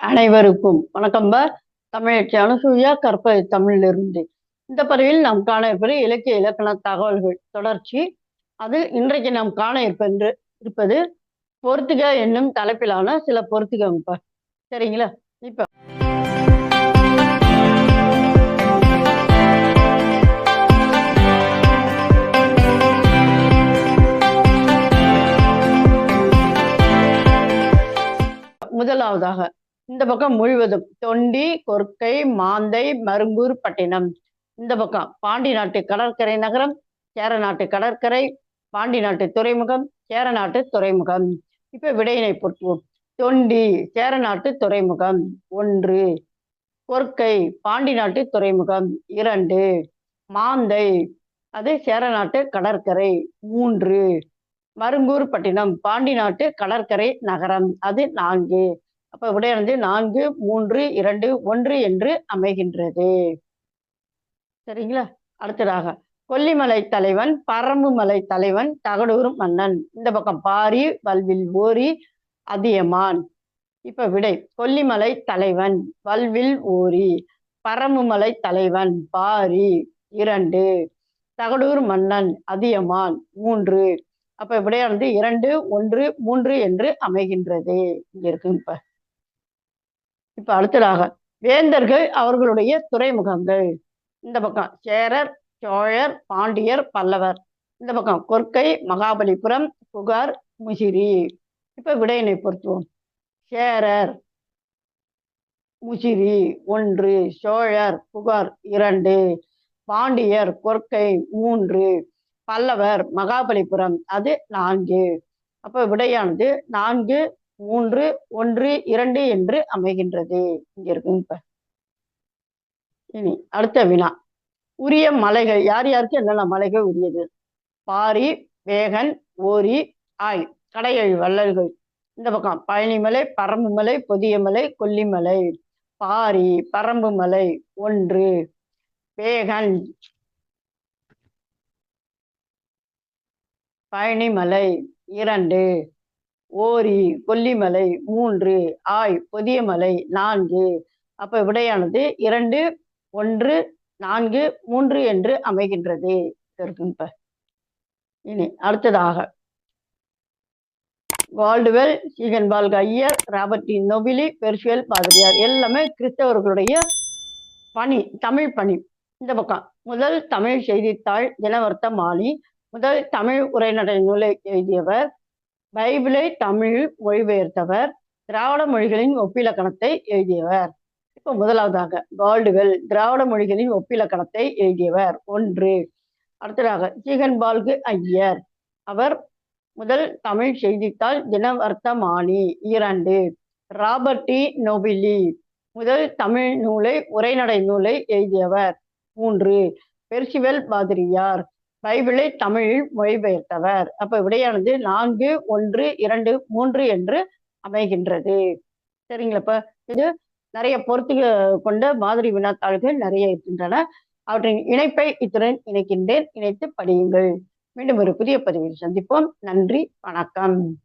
அனைவருக்கும் வணக்கம் தமிழச்சி அனுசூயா கற்பது தமிழிலிருந்து. இந்த பதிவில் நாம் காண இருப்பது இலக்கிய இலக்கண தகவல்கள் தொடர்ச்சி. அது இன்றைக்கு நாம் காண இருப்பென்று இருப்பது பொறுத்துக என்னும் தலைப்பிலான சில பொறுத்துக சரிங்களா? இப்ப. முதலாவதாக இந்த பக்கம் முழுவதும். தொண்டி கொற்கை மாந்தை மருங்கூர் பட்டினம். இந்த பக்கம். பாண்டி நாட்டு கடற்கரை நகரம் சேர நாட்டு கடற்கரை பாண்டி நாட்டு துறைமுகம் சேர நாட்டு துறைமுகம். இப்ப விடையினை பொறுத்துவோம் தொண்டி சேர நாட்டு துறைமுகம். ஒன்று. கொற்கை பாண்டி நாட்டு துறைமுகம். இரண்டு. மாந்தை அது சேர நாட்டு கடற்கரை. மூன்று. மருங்கூர் பட்டினம். பாண்டி நாட்டு கடற்கரை நகரம். அது நான்கு. அப்ப விடையானது நான்கு மூன்று இரண்டு ஒன்று என்று அமைகின்றது. சரிங்களா? அடுத்ததாக கொல்லிமலை தலைவன் பரம்புமலை தலைவன் தகடூர் மன்னன். இந்த பக்கம் பாரி வல்வில் ஓரி அதியமான். இப்ப விடை கொல்லிமலை தலைவன் வல்வில் ஓரி பரம்புமலை தலைவன் பாரி இரண்டு. தகடூர் மன்னன் அதியமான் மூன்று. அப்ப விடையானது இரண்டு ஒன்று மூன்று என்று அமைகின்றது. இங்க இருக்கு இப்ப. இப்ப அடுத்ததாக வேந்தர்கள் அவர்களுடைய துறைமுகங்கள். இந்த பக்கம் சேரர் சோழர் பாண்டியர் பல்லவர். இந்த பக்கம் கொற்கை மகாபலிபுரம் புகார் முசிறி. இப்ப விடையினை பொறுத்துவோம். சேரர் முசிறி ஒன்று சோழர் புகார் இரண்டு பாண்டியர் கொற்கை மூன்று பல்லவர் மகாபலிபுரம் அது நான்கு. அப்ப விடையானது நான்கு மூன்று ஒன்று இரண்டு என்று அமைகின்றது. இங்க இருக்கும் இப்ப இனி அடுத்த வினா. உரிய மலைகள் யார் யாருக்கு என்னென்ன மலைகள் உரியது? பாரி வேகன் ஓரி ஆய் கடையழி வள்ளல்கள். இந்த பக்கம் பழனிமலை பரம்புமலை பொதியமலை கொல்லிமலை பாரி பரம்புமலை ஒன்று. வேகன் பழனிமலை இரண்டு. ஓரி கொல்லிமலை மூன்று ஆய் பொதியமலை நான்கு. அப்ப விடையானது இரண்டு ஒன்று நான்கு மூன்று என்று அமைகின்றது. இப்ப. இனி அடுத்ததாக. வால்டுவெல் சீகன்பால்க் ஐயர் ராபர்ட் நொபிலி பெர்ஷுவல் பாதிரியார். எல்லாமே கிறிஸ்தவர்களுடைய பணி தமிழ் பணி. இந்த பக்கம். முதல் தமிழ் செய்தித்தாள் தினவர்த்த மாலி. முதல் தமிழ் உரைநடை நூலை எழுதியவர் பைபிளை தமிழ் மொழிபெயர்த்தவர் திராவிட மொழிகளின் ஒப்பிலக்கணத்தை எழுதியவர். இப்போ முதலாவதாக கால்டுவெல் திராவிட மொழிகளின் ஒப்பிலக்கணத்தை எழுதியவர். ஒன்று. அடுத்ததாக ஜீகன் பால்கு ஐயர். அவர் முதல் தமிழ் செய்தித்தாள் தினவர்த்தமானி. இரண்டு. ராபர்டி நொபிலி முதல் தமிழ் நூலை உரைநடை நூலை எழுதியவர். மூன்று. பெர்சிவல் பாதிரியார். பைபிளை தமிழில் மொழிபெயர்த்தவர். அப்ப விடையானது நான்கு ஒன்று இரண்டு மூன்று என்று அமைகின்றது. சரிங்களா? இது நிறைய பொருத்துக கொண்ட மாதிரி வினாத்தாள்கள் நிறைய இருக்கின்றன. அவற்றின் இணைப்பை இத்துடன் இணைக்கின்றேன். இணைத்து படியுங்கள். மீண்டும் ஒரு புதிய பதிவில் சந்திப்போம். நன்றி வணக்கம்.